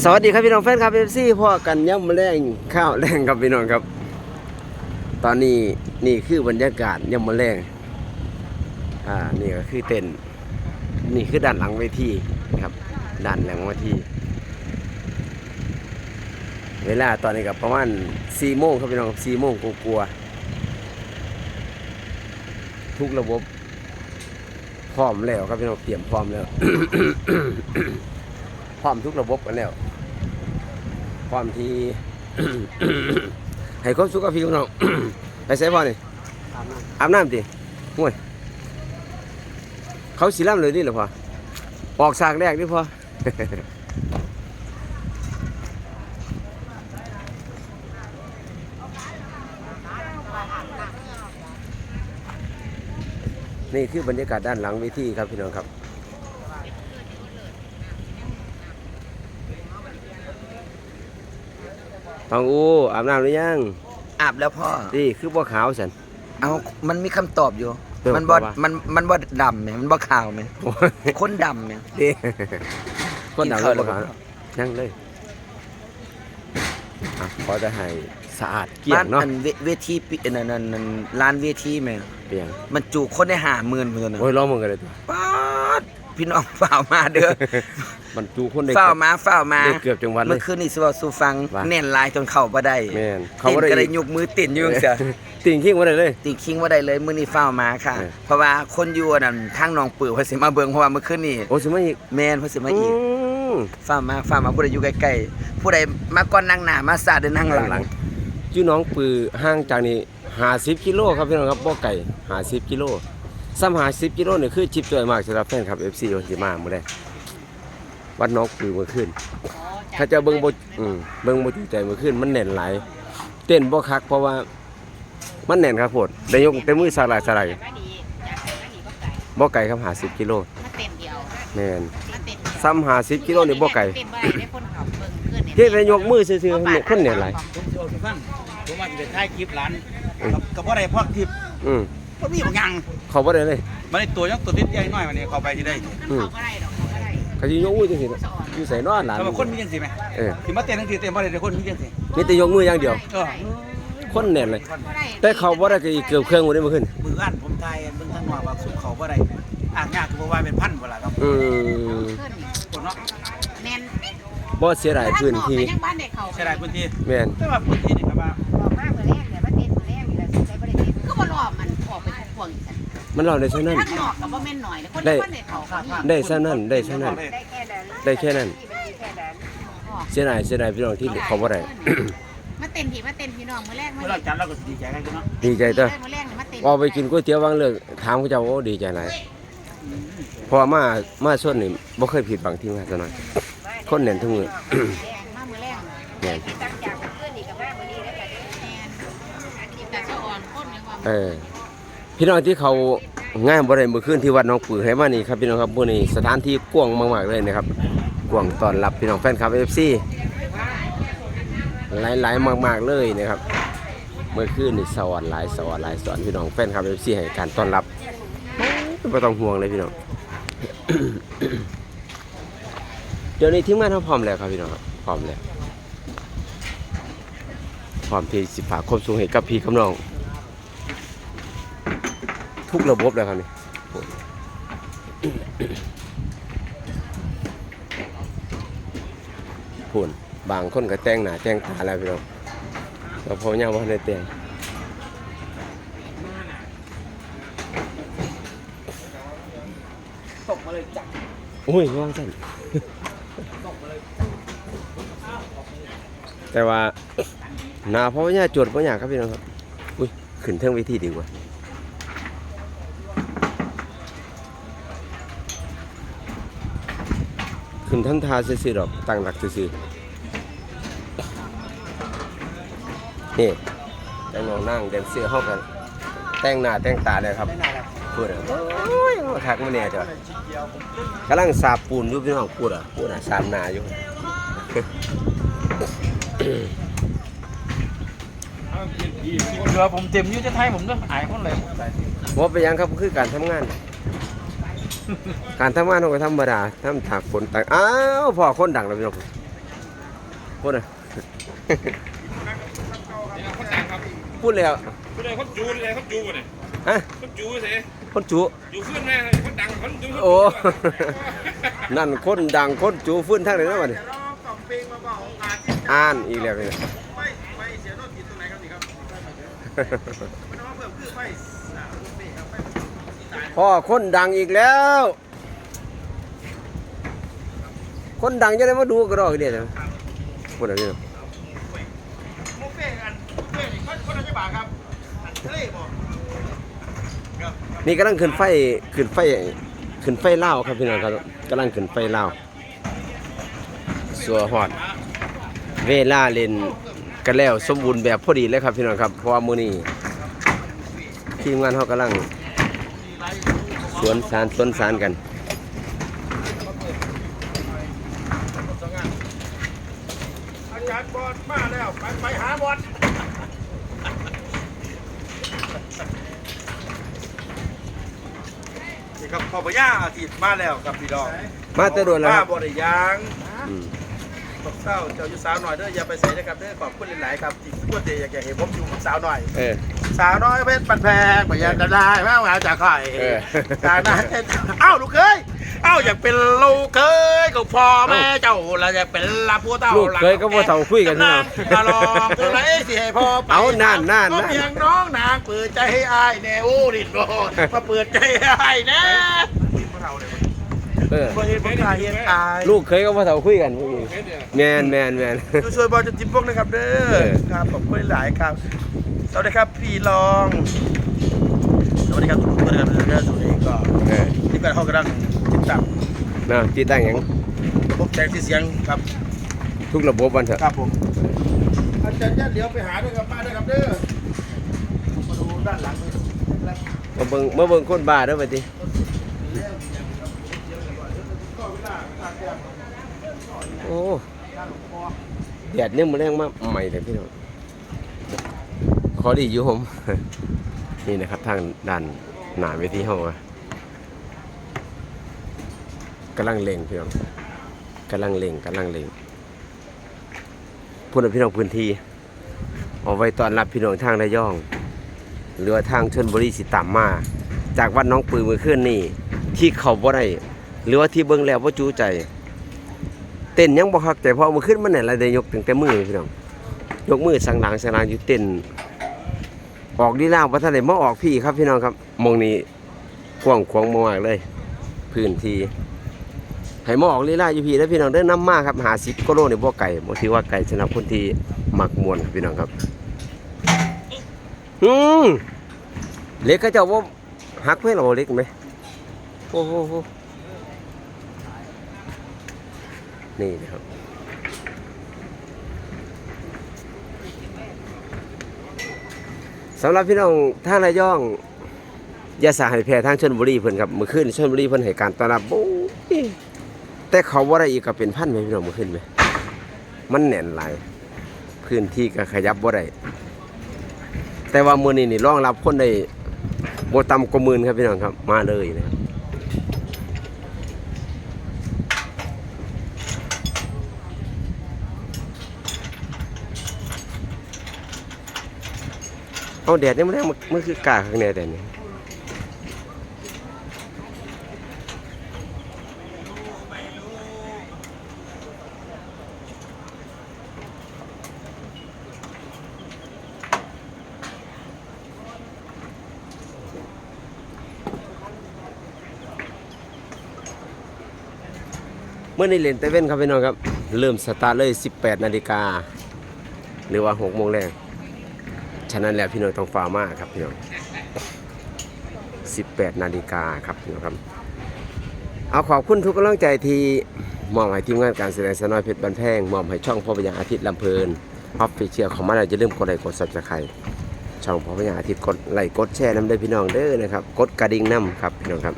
สวัสดีครับพี่น้องแฟนครับเอฟซีพ่อกันย่ำแรงข้าวแรงครับพี่น้องครับ ตอนนี้นี่คือบรรยากาศย่ำแรงอ่านี่ก็คือเต็นนี่คือด้านหลังเวทีนะครับด้านหลังเวทีเวลาตอนนี้กับประมาณสี่โมงครับพี่น้องสี่โมงกลัวๆทุกระบบพร้อมแล้วครับพี่น้องเตรียมพร้อมแล้ว พร้อมทุกระบบกันแล้วพร้อมที่ ให้ความสุขกับพี่น้องไปใส่พ่อนี่อาบน้ำดิห่วยเขาสีล่ำเลยนี่เหรอพ่อออกฉากแรกนี่พ่อนี่คือบรรยากาศด้านหลังเวทีครับพี่น้องครับ ฟังอูอาบน้ำหรือยังอาบแล้วพ่อ นี่คือบ่ขาวสัน เอามันมีคำตอบอยู่ เออมันบ่ ว่าว่ามันมันบ่ดำเนี่ยมันบ่ขาวเนี่ยโอ้ยคนดำเนี่ยนี่คนดำกินข้าวบ่ขาวแล้วบ่ยังเลยอะขอจะให้สะอาดเกลี้ยบ้างนเนาะอันเวเวทีปินั่นนั่นนั่นร้านเวทีแม่เปลี่ยนมันจุคนได้ห้าหมื่นเพิ่นนะโอ้ยร้องมึงกันเลยตัวป๊าด พี่น้องฝ่าวมาเด้อมันจูคนได้ฝ่าวเกือบมาฝ่าวมาได้เกือบจังหวัดเลเมื่อยคืนนี้สิเว่าสู่ฟังว่าแน่นหลายจนเข้าบ่ได้แม่นเขาบ่ก็ได้อียกมือติ่นอยู่จังซี่ติ่งขิ้งมาได้เลย ติคิงว่าได้เลยมื้อนี้ฝ่าวมาค่ะ เออ เพราะว่าคนอยู่อันนั่นทางหนองปือเพิ่นสิมาเบิ่งเพราะว่าเมื่อคืนนี้โอ้สิมาอีกแม่นเพิ่นสิมาอีกมฟ้ามาฟ้ามาผู้ใดอยู่ใกล้ๆผู้ใดมาก่อนนั่งหน้ามาซาเดินนั่งหลังหลังจูน้องปือห่างจากนี่ห้าสิบกิโลครับพี่น้องครับบ่ไก่ห้าสิบกิโล ซ้ำห้าสิบกิโลนี่คือจิบตัวมากสำหรับแฟนคลับเอฟซีวันสิมาเมื่อใดวัดน้องปือเมื่อคืนถ้าจะเบิ่งบ่อืมเบิ่งบ่ถูกใจเมื่อคืนมันแน่นหลายเต้นบ่คัก เพราะว่ามันแน่นครับโพดได้ยกแต่มือสลายสลายมาดีจากไหนมาดีก็ไก่บ่ไกลครับ50กิโลมาเต็มเดียวแม่นมาเต็มเดียวซ้ำ50กิโลนี่บ่ไกลเต็มบ่ได้ได้คนขับเบิ่งขึ้นเฮ็ดได้ยกมือซื่อๆนี่คนแน่นหลายผมสิเอาทุกท่านผมว่าจะไปถ่ายคลิปร้านกับกับว่าอะไรพวกคลิปอืม ก็มีบางอย่างเขาบ่ได้เลยมันในตัวยังตัวนิดใหญ่น้อยมันนี่เข้าไปที่ได้อืมเขาก็ได้ดอกเขาก็ได้เขาสิยกมือจังซี่น่ะอยู่ใส่นอนหลานแต่ว่าคนมีจังสิไหมเออที่มาเต้นทั้งทีเต้นบ่ได้แต่คนมีจังสิมีแต่ยกมืออย่างเดียว เออคนแน่นเลยเขาก็ได้แต่เขาบ่ได้ก็อีกเกือบเครื่องบ่ได้เมื่อคืนมืออันผมทายเบิ่งทางนอกว่าสุขเขาบ่ได้อ่างยากคือบ่ว่าเป็นพันบ่ล่ะครับอืมขึ้นนี่คนเนาะแน่นบ่เสียดายพื้นที่ยังบ้านเด็กเขาใช่ได้พื้นที่แม่นแต่ว่าพื้นที่นี่ครับว่าบอก ออกไปทุกพวงอีกกันมันเราได้เท่านั้นข้างนอกก็บ่แม่นหน่อยนะคนได้ ที่บ้านเด็กเขาก็มีได้เท่านั้นได้เท่านั้น ได้แค่นั้นได้แค่นั้นที่มันมีแค่นั้นออกเสียดายเสียดายพี่น้องที่เขาบ่ได้ มาเต็มพี่มาเต็มพี่น้องมื้อแรกมาเมื่อเราจัดเราก็สิดีใจกันอยู่เนาะดีใจเด้อ มื้อแรกนี่มาเต็มออกไปกินก๋วยเตี๋ยวบางเลิกถามเขาเจ้าโอ้ดีใจหลายเพราะว่ามามาส่วนนี่บ่เคยผิดหวังที่งานซะหน่อย คนแน่นทุกมื้อแดงมามื้อแรกแม่นตั้งจากเพื่อนอีกกับแม่มื้อนี้แล้วกันแม่นจิตตาสะอ่อนคนยังว่าเออ พี่น้องที่เขางานบ่ได้เมื่อคืนที่วัดน้องปือให้มานี่ครับพี่น้องครับมื้อนี้สถานที่กว้างมากๆเลยนะครับกว้างต้อนรับพี่น้องแฟนคลับ FC หลายๆมาก ๆเลยนะครับเมื่อคืนนี่สวรรค์หลายสวรรค์หลายสวอนพี่น้องแฟนคลับ FC ให้การต้อนรับไม่ต้องห่วงเลยพี่น้องเดี๋ยวนี้ทีมงานเขาพร้อมแล้วครับพี่น้องพร้อมแล้วพร้อมที่สิฝากความสูงให้กับพี่กับน้อง ทุกระบบแล้วครับนี่พูนบางคนก็แต่งหน้าแต่งตาแล้วพี่น้องเราพอยังว่าได้แต่งตกมาเลยจักโอ้ยว่างสั่นแต่ว่าหนาเพราะว่าจดเพราะอยากครับพี่น้องครับ อุ้ยขึ้นเทิงเวิธีดีกว่า ขึ้นทั้งทาซื่อๆดอกตั้งหลักซื่อๆนี่แต่งน้องนั่งเดนเสื้อเข้ากัน แต่งหน้าแต่งตาเลยครับได้นานแล้วพูดอะโอ้ยมาทักมาเนี่ยจ้ะกำลังสาบปูนอยู่พี่น้องพูดอะพูดอะสามหนาอยู่เรือผมเต็มอยู่จะไทยผมก็อายคนเลยว่าไปนหยังครับคือการทำงาน การทำงานเราก็ธรรมดาทำถากฝนตกอ้าวพอคนดังแล้วพี่น้องพูดน่ะพูดแล้วไม่ได้คนจูเลยคนจูเนี่ยฮะคนจูสิคนจูจูขึ้นแม่คนดังคนจูโอ้นั่นคนดังคนจูฟื้นทางไหนนะวะนี่อ่านอีกแล้วนี่ไม่ไม่เสียโนติดตรงไหนครับนี่ครับ พ่อคนดังอีกแล้ว คนดังจะได้มาดูกระดอกเนี่ยนะพูดอะไรเนี่ยบุฟเฟ่ต์กันบุฟเฟ่ต์นี่คนคนละจะบาทครับอันทะเลบ่ครับนี่กำลังขึ้นไฟขึ้นไฟขึ้นไฟเล่าวครับพี่น้องครับกำลังขึ้นไฟเล่าวสัวฮอด เวลาเล่นกันแล้วสมบูรณ์แบบพอดีเลยครับพี่น้องครับเพราะว่ามื้อนี้ทีมงานเขากำลัง สวนสารสวนสารกันอาจารย์บอลมาแล้ว ไปไปหาบอลนี่ครับพ่อพญาอาทิตย์มาแล้วกับพี่ดอกมาแต่โดนแล้วมาครับบ่ได้ยางอืมตบเศร้าเจ้าอยู่สาวหน่อยเด้ออย่าไปใส่นะครับเด้อขอบคุณหลายๆครับที่ทุกคนเดีอยากจะเห็นผมอยู่กับสาวหน่อย เออ สาวน้อยเพชรปันแพงไปยังจะได้แม่งาจากใครเออจากนั้นเอ้าลูกเคยเอ้าอยากเป็นลูกเคยกับพ่อแม่เจ้าแล้วอยากเป็นลาผู้เต่าลูกเคยก็บ่เท่าคุยกันนะเนาะมาลองตัวไรสิให้พ่อไปเอานั่นนั่นก็นั่นเพียงน้องนางเปิดใจให้อายแน่โอ้ดินโดมาเปิดใจให้อายแน่เออบ่เห็นบ่กล้าเห็นอายลูกเคยก็บ่เท่าคุยกันพวกนี้แมนแมนแมนช่วยบอลจะจิ้มพวกนะครับเด้เอออครับขอบคุณหลายครับ สวัสดีครับพี่รอง สวัสดีครับทุกคนนะครับเด้อสวัสดีก็เออที่กันเขากำลังติดตามนะติดตั้งหยังระบบแจ้งที่เสียงครับทุกระบบวันเถอะครับผมอาจารย์จะเดี๋ยวไปหาด้วยครับป้าด้วยครับเด้อมาดูด้านหลังเลยครับมาเบิ่งมาเบิ่งคนบ้าเด้อบัดนี้โอ้แดดเนี่ยมันแรงมากใหม่เลยพี่น้อง ขอดีอยู่ผม นี่นะครับทางด้านหน้าเวทีเฮาอะกำลังเล็งพี่น้องกำลังเล็งกำลังเล็งพูดถึงพี่น้องพื้นที่เอาไว้ตอนรับพี่น้องทางระยองหรือทางชนบุรีสิตามมา จากวัดน้องปือมือขึ้นนี่ ที่เขาบ่ได้หรือว่าที่เบิ่งแล้วบ่าจูใจ เต้นยังบ่คักแต่พอมือขึ้นมันเนี่ยละได้ยกตั้งแต่มือพี่น้องยกมือสังหลังสังหลังอยู่เต้น ออกดีล่างบ่ทันได้มาออกพี่ครับพี่น้องครับมองนี้กว้างขวางมากเลย พื้นที่ให้มาออกลีลาอยู่พี่แล้วพี่น้องเด้อนำมากครับ50กิโลในี่บ่ไกลบ่ถือว่าไกลสำหรับคนที่มักมวนครับพี่น้องครับอืมเล็กก็จ้าว่าหักเพื่อนเราเล็กไหมโอ้โหนี่นะครับ สำหรับพี่น้องท่างระยองยาสาให้แพ้ทางชนบุรีเพิ่นครับเมื่อคืนชนบุรีเพิ่นให้การต้อนรับโอ้ยแต่เขาว่าอะไรอีกก็เป็นพันไหมพี่น้องเมื่อคืนไหมมันแน่นหลายพื้นที่ก็ขยับบ่ได้แต่ว่ามือนี้นี่รองรับคนได้บ่ต่ำกว่ามื่นครับพี่น้องครับ มาเลยนะครับ เอาแดดนี่มันแรงมันคือกาข้างในแต่นี่เมื่อในเลนแต่เว้นครับพี่น้องครับ เริ่มสตาร์ทเลย 18 นาฬิกา หรือว่า 6 โมงแรก ฉะนั้นแล้วพี่น้องต้องฝ่ามาครับพี่น้อง18 นาฬิกาครับพี่น้องครับ เอาขอบคุณทุกกำลังใจที่มอบให้ทีมงานการแสดงสนอยเพชรบันแพงมอบให้ช่องพ่อพญาอาทิตย์ลำเพลินออฟฟิเชียลของมันเราจะเริ่มกดไลค์กดซับสไครต์ช่องพ่อพญาอาทิตย์กดไลค์กดแชร์น้ำเด้พี่น้องเด้อนะครับกดกระดิ่งน้ำครับพี่น้องครับ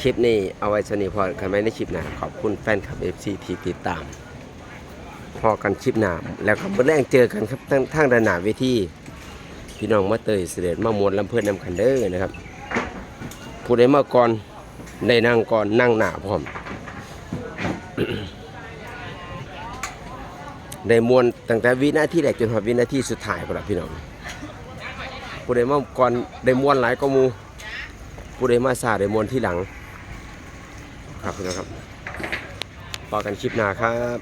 คลิปนี้เอาไว้สนิทพอกันไหมในคลิปหน้าขอบคุณแฟนคลับ FC ที่ติดตาม พอกันคลิปหนาแล้วก็มาแรงเจอกันครับทั้งทางด้านหน้าเวทีพี่น้องมาเตยเสด็จมามวลลำเพื่อนนำคันเด้อนะครับผู้ใดมาก่อนได้นั่งก่อนนั่งหน้าพร้อมได้มวนตั้งแต่วินาทีแรกจนถึงวินาทีสุดท้ายพุ่นล่ะพี่น้องผู้ใดมาก่อนได้มวนหลายก็มูผู้ใดมาซาได้มวนที่หลัง ครับพี่น้องครับพอกันคลิปหน้าครับ